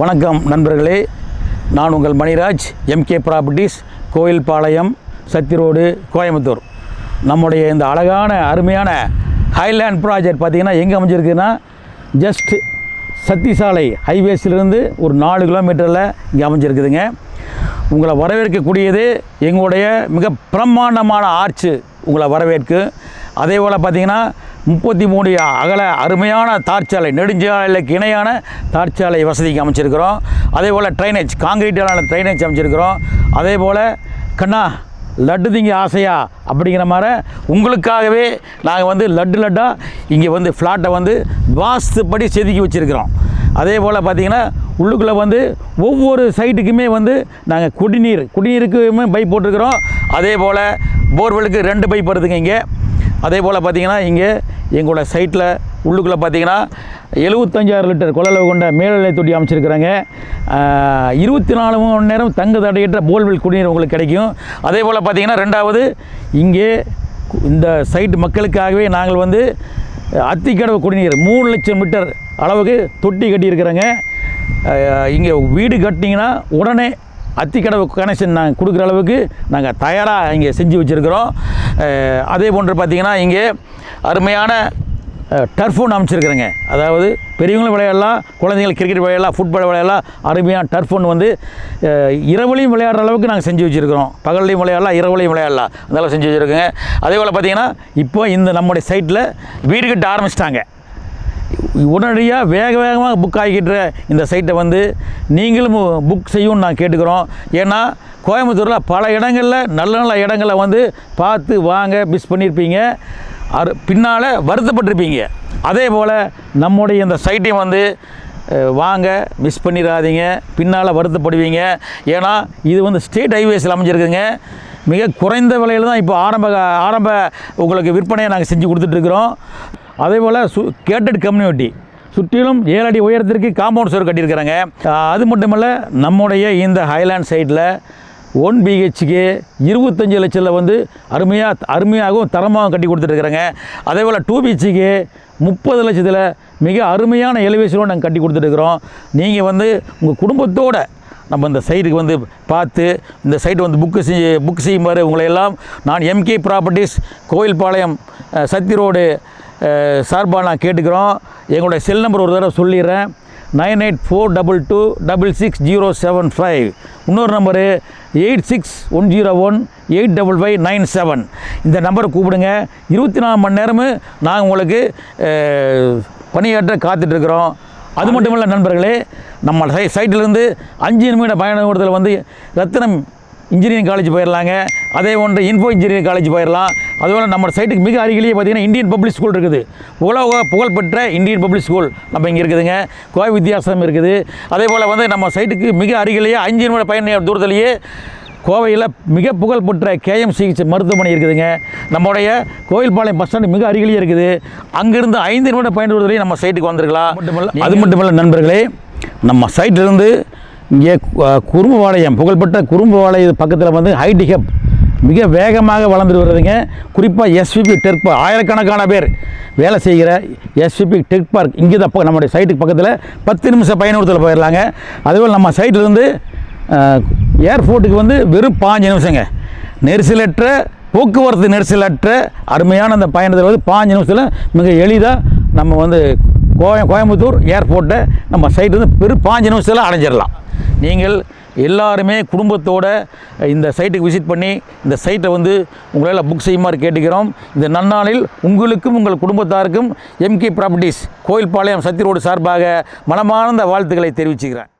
வணக்கம் நண்பர்களே. நான் உங்கள் Maniraj M K properties Koilpalayam Sathy road Coimbatore. நம்முடைய இந்த அழகான அருமையான ஹைலேண்ட் ப்ராஜெக்ட் பார்த்திங்கன்னா எங்கே அமைஞ்சிருக்குன்னா ஜஸ்ட் சத்திசாலை ஹைவேஸிலிருந்து ஒரு நாலு கிலோமீட்டரில் இங்கே அமைஞ்சிருக்குதுங்க. உங்களை வரவேற்கக்கூடியது எங்களுடைய மிக பிரம்மாண்டமான ஆர்ச்சு உங்களை வரவேற்கு அதே போல் பார்த்தீங்கன்னா முப்பத்தி மூணு அகல அருமையான தார்ச்சாலை நெடுஞ்சாலைக்கு இணையான தார்ச்சாலை வசதிக்கு அமைச்சிருக்கிறோம். அதே போல் ட்ரைனேஜ் காங்கிரீட்டான ட்ரைனேஜ் அமைச்சிருக்கிறோம். அதே போல் கண்ணா லட்டு திங்க ஆசையா அப்படிங்கிற மாதிரி உங்களுக்காகவே நாங்கள் வந்து லட்டு லட்டாக இங்கே வந்து ஃப்ளாட்டை வந்து வாஸ்துப்படி செதுக்கி வச்சுருக்கிறோம். அதே போல் பார்த்திங்கன்னா உள்ளுக்குள்ளே வந்து ஒவ்வொரு சைட்டுக்குமே வந்து நாங்கள் குடிநீர் குடிநீருக்குமே பைப் போட்டிருக்கிறோம். அதே போல் போர்வெலுக்கு ரெண்டு பைப் வருதுங்க இங்கே. அதே போல் பார்த்தீங்கன்னா இங்கே எங்களோட சைட்டில் உள்ளுக்குள்ளே பார்த்தீங்கன்னா எழுபத்தஞ்சாயிரம் லிட்டர் கொள்ளளவு கொண்ட மேல்நிலை தொட்டி அமைச்சிருக்கிறாங்க. இருபத்தி நாலு மணி நேரம் தங்கு தடையற்ற போல்வெல் குடிநீர் உங்களுக்கு கிடைக்கும். அதே போல் பார்த்தீங்கன்னா ரெண்டாவது இங்கே இந்த சைட் மக்களுக்காகவே நாங்கள் வந்து அத்திக்கடவு குடிநீர் மூணு லட்சம் மீட்டர் அளவுக்கு தொட்டி கட்டியிருக்கிறோங்க. இங்கே வீடு கட்டினீங்கன்னா உடனே அத்திக்கடவு கனெக்ஷன் நாங்கள் கொடுக்குற அளவுக்கு நாங்கள் தயாராக இங்கே செஞ்சு வச்சுருக்கிறோம். அதே போன்று பார்த்திங்கன்னா இங்கே அருமையான டர்ஃபோன் அமைச்சிருக்கிறேங்க. அதாவது பெரியவங்களும் விளையாடலாம் குழந்தைங்கள் கிரிக்கெட் விளையாடலாம் ஃபுட்பால் விளையாடலாம் அருமையான டர்ஃபோன் வந்து இரவுலையும் விளையாடுற அளவுக்கு நாங்கள் செஞ்சு வச்சுருக்கிறோம். பகல்லையும் விளையாடலாம் இரவுலையும் விளையாடலாம். அதெல்லாம் செஞ்சு வச்சுருக்கோங்க. அதே போல் பார்த்திங்கன்னா இப்போ இந்த நம்முடைய சைட்டில் வீடு கட்ட ஆரம்பிச்சிட்டாங்க. உடனடியாக வேக வேகமாக புக் ஆகிக்கிட்ட இந்த சைட்டை வந்து நீங்களும் புக் செய்யும்னு நான் கேட்டுக்கிறோம். ஏன்னா கோயம்புத்தூரில் பல இடங்களில் நல்ல நல்ல இடங்களை வந்து பார்த்து வாங்க மிஸ் பண்ணியிருப்பீங்க அது பின்னால் வருத்தப்பட்டிருப்பீங்க. அதே போல் நம்முடைய இந்த சைட்டையும் வந்து வாங்க மிஸ் பண்ணிடாதீங்க பின்னால் வருத்தப்படுவீங்க. ஏன்னா இது வந்து ஸ்டேட் ஹைவேஸில் அமைஞ்சிருக்குங்க. மிக குறைந்த விலையில் தான் இப்போ ஆரம்ப ஆரம்ப உங்களுக்கு விற்பனையை நாங்கள் செஞ்சு கொடுத்துட்ருக்குறோம் அதே போல் சு கேட்டட் கம்யூனிட்டி. சுற்றிலும் ஏழு அடி உயரத்திற்கு காம்பவுண்ட் சுவர் கட்டியிருக்கிறாங்க. அது மட்டும் இல்லை நம்முடைய இந்த ஹைலாண்ட் சைடில் ஒன் பிஹெச்க்கு இருபத்தஞ்சி லட்சத்தில் வந்து அருமையாக அருமையாகவும் தரமாகவும் கட்டி கொடுத்துட்ருக்குறாங்க அதே போல் டூ பிஹெச்சுக்கு முப்பது லட்சத்தில் மிக அருமையான எலிவேஷனோடு நாங்கள் கட்டி கொடுத்துட்ருக்குறோம் நீங்கள் வந்து உங்கள் குடும்பத்தோட நம்ம இந்த சைட்டுக்கு வந்து பார்த்து இந்த சைட்டு வந்து புக்கு செஞ்சு புக் செய்யுமாறு உங்களை எல்லாம் நான் M K properties Koilpalayam Sakthi Sathy road சார்பாக நான் கேட்டுக்கிறோம். எங்களுடைய செல் நம்பர் ஒரு தடவை சொல்லிடுறேன். Nine eight four double two double six zero seven five. இன்னொரு number eight six one zero one eight double five nine seven. இந்த நம்பரை கூப்பிடுங்க. இருபத்தி நாலு மணி நேரமும் நாங்கள் உங்களுக்கு பணியாற்ற காத்துட்ருக்குறோம். அது மட்டும் இல்லை நண்பர்களே நம்ம சை சைட்டிலேருந்து அஞ்சு நிமிட பயண தூரத்தில் வந்து ரத்தினம் இன்ஜினியரிங் காலேஜ் போயிடலாங்க அதே ஒன்று இன்ஃபோ இன்ஜினியரிங் காலேஜ் போயிடலாம் அதுபோல் நம்ம சைட்டுக்கு மிக அருகிலேயே பார்த்தீங்கன்னா இந்தியன் பப்ளிக் ஸ்கூல் இருக்குது. உலக புகழ்பெற்ற இந்தியன் பப்ளிக் ஸ்கூல் நம்ம இங்கே இருக்குதுங்க. கோவை வித்தியாசம் இருக்குது. அதே போல் வந்து நம்ம சைட்டுக்கு மிக அருகிலேயே அஞ்சு நிமிட பயண தூரத்திலேயே கோவையில் மிக புகழ்பெற்ற கேஎம் சிகிச்சை மருத்துவமனை இருக்குதுங்க. நம்முடைய கோயில்பாளையம் பஸ் ஸ்டாண்டு மிக அருகிலேயே இருக்குது. அங்கிருந்து ஐந்து நிமிட பயன்படுத்துவதையும் நம்ம சைட்டுக்கு வந்திருக்கலாம். மட்டுமல்ல அது மட்டுமல்ல நண்பர்களே நம்ம சைட்டிலிருந்து இங்கே கு- குறும்புபாளையம் புகழ்பெற்ற குறும்புபாளையம் பக்கத்தில் வந்து ஹைடி ஹப் மிக வேகமாக வளர்ந்துட்டு வருதுங்க. குறிப்பாக எஸ்விபி டெக் பார்க் ஆயிரக்கணக்கான பேர் வேலை செய்கிற எஸ்விபி டெக் பார்க் இங்கே தான் நம்முடைய சைட்டுக்கு பக்கத்தில் பத்து நிமிஷம் பயணத்தில் போயிடலாங்க அதேபோல் நம்ம சைட்டிலேருந்து ஏர்போர்ட்டுக்கு வந்து வெறும் பாஞ்சு நிமிஷங்க. நெரிசலற்ற போக்குவரத்து நெரிசலற்ற அருமையான அந்த பயணத்தில் வந்து பாஞ்சு நிமிஷத்தில் மிக எளிதாக நம்ம வந்து கோயம் கோயம்புத்தூர் ஏர்போர்ட்டை நம்ம சைட்டு வந்து பெரும் பாஞ்சு நிமிஷத்தில் அடைஞ்சிடலாம் நீங்கள் எல்லாருமே குடும்பத்தோட இந்த சைட்டுக்கு விசிட் பண்ணி இந்த சைட்டை வந்து உங்களால் புக் செய்யுமாறு கேட்டுக்கிறோம். இந்த நன்னாளில் உங்களுக்கும் உங்கள் குடும்பத்தாருக்கும் M K properties Koilpalayam Sathy road சார்பாக மனமார்ந்த வாழ்த்துக்களை தெரிவிச்சுக்கிறேன்.